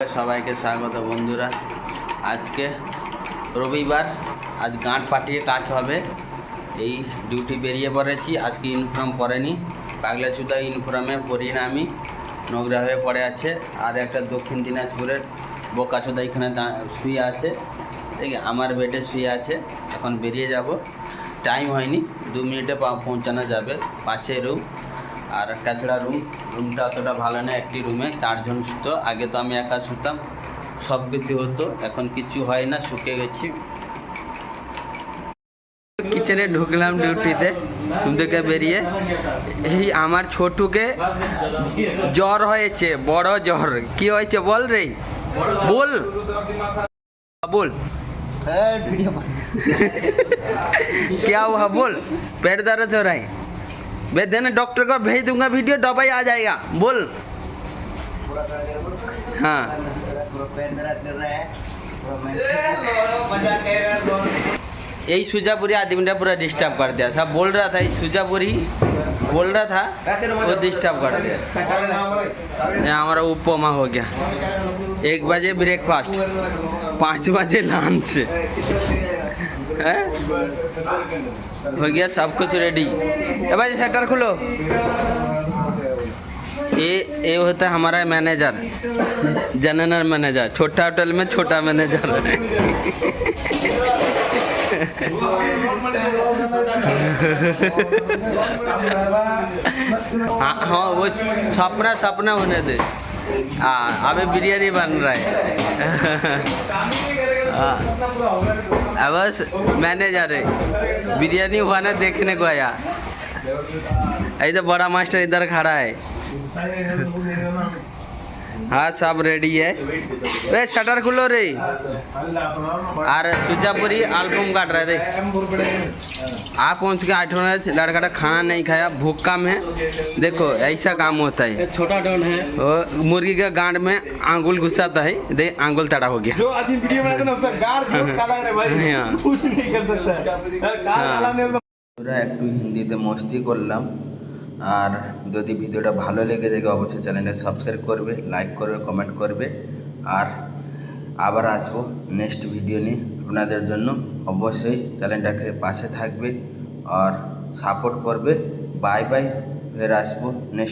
সবাইকে স্বাগত বন্ধুরা। আজকে রবিবার, আজ গাঁট পাঠিয়ে কাজ হবে। এই ডিউটি বেরিয়ে পড়েছি, আজকে ইউনিফর্ম পরেনি পাগলা চুদা ইউনিফর্মে পরি না আমি নোংরা হয়ে পড়ে আছে। আর একটা দক্ষিণ দিনাজপুরের বোকা বোকাচোদা এখানে শুয়ে আছে। ঠিক আমার বেডে শুয়ে আছে, এখন বেরিয়ে যাব। টাইম হয়নি, দু মিনিটে পৌঁছানো যাবে। পাঁচে রুম আর কাছড়া রুম রুমটা অতটা ভালো না একটি রুমে চারজন শুতো আগে তো আমি একা শুতাম সব কিছু হতো এখন কিছু হয় না শুকে গেছি কিচেনে ঢুকলাম ডিউটিতে ঘুম থেকে বেরিয়ে এই আমার ছোটুকে জ্বর হয়েছে বড় জ্বর কি হয়েছে বল রে বল बोल क्या हुआ बोल पेट दर्द हो रहा है मैं देने डॉक्टर को भेज दूँगा वीडियो, दवाई आ जाएगा। बोल। हाँ। यही सुजापुरी आदमी ने पूरा डिस्टर्ब कर दिया। सब बोल रहा था सुजापुरी बोल रहा था, वो डिस्टर्ब कर दिया। हमारा उपमा हो गया। एक बजे ब्रेकफास्ट पाँच बजे लंच है हो गया सब कुछ रेडी ए भाई शटर खुलो ये ये होता है हमारा मैनेजर जनरल मैनेजर छोटा होटल में छोटा मैनेजर हाँ हाँ वो सपना सपना होने दे हाँ अभी बिरयानी बन रहा है हाँ अब बस मैनेजर है बिरयानी हुआ ना देखने को आया ये तो बड़ा मास्टर इधर खड़ा है हाँ सब रेडी है वे शटर खुलो रे আর सुजापुरी अल्बम काट रहे थे आप पहुंच के आठ होना लड़का का खाना नहीं खाया भूखा में देखो ऐसा काम होता है छोटा डॉन है वो मुर्गी के गांड में आंगुल घुसाता है दे आंगुल तड़ा हो गया जो आदमी वीडियो बनाते हैं ना उसका गार बहुत काला है भाई हाँ। कुछ नहीं कर सकता है गार काला नहीं होता বন্ধুরা একটু হিন্দিতে মস্তি করলাম আর যদি ভিডিওটা ভালো লেগে থাকে, অবশ্যই চ্যানেলটা সাবস্ক্রাইব করবে, লাইক করবে, কমেন্ট করবে। আর আবার আসব নেক্সট ভিডিও নিয়ে আপনাদের জন্য। অবশ্যই চ্যানেলটাকে পাশে থাকবে আর সাপোর্ট করবে। বাই বাই, ফের আসব নেক্সট